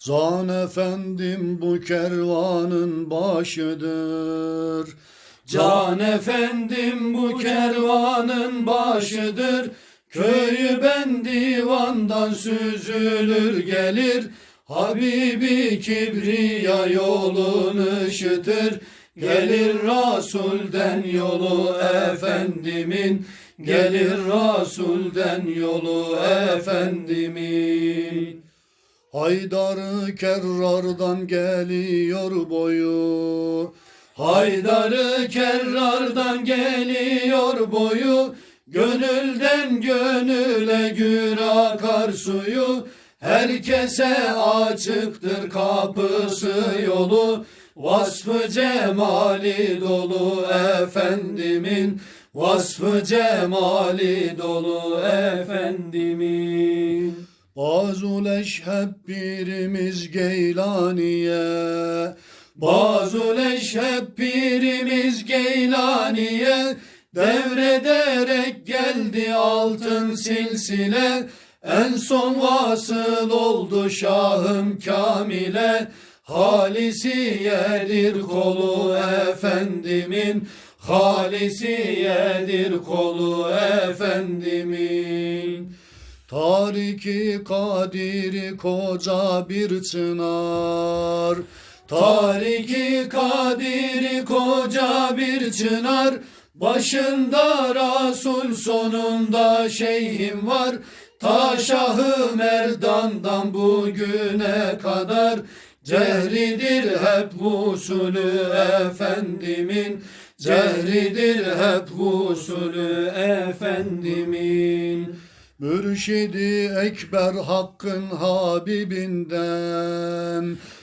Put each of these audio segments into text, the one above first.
Zan efendim bu kervanın başıdır. Can efendim bu kervanın başıdır. Köyü ben divandan süzülür gelir. Habibi Kibriya yolunu ışıtır. Gelir Rasul'den yolu efendimin. Gelir Rasul'den yolu efendimin. Haydarı kerrardan geliyor boyu. Haydarı kerrardan geliyor boyu. Gönülden gönüle gür akar suyu. Herkese açıktır kapısı yolu. Vasfı cemali dolu efendimin. Vasfı cemali dolu efendimin Bazuleş hep birimiz Geylaniye. Bazuleş hep birimiz Geylaniye. Devrederek geldi altın silsile. En son vasıl oldu Şahım Kamil'e. Halisiyedir kolu efendimin. Halisiyedir kolu efendimin Tariki Kadiri koca bir çınar. Tariki Kadiri koca bir çınar. Başında Rasul sonunda şeyhim var. Ta Şahı Merdan'dan bugüne kadar Cehridir hep usulü efendimin. Cehridir hep usulü efendimin Mürşidi Ekber Hakk'ın Habibinden.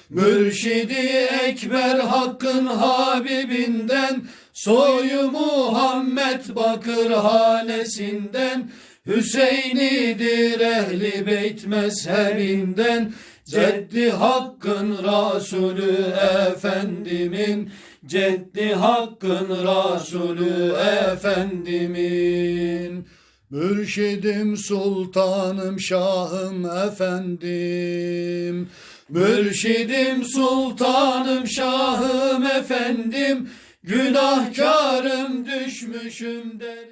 Mürşidi Ekber Hakk'ın Habibinden. Soyu Muhammed Bakır hanesinden. Hüseyin'idir ehli beyt mezhebinden. Ceddi Hakk'ın Rasulü Efendimin. Ceddi Hakk'ın Rasulü Efendimin Mürşidim sultanım şahım efendim. Mürşidim sultanım şahım efendim Günahkarım düşmüşüm der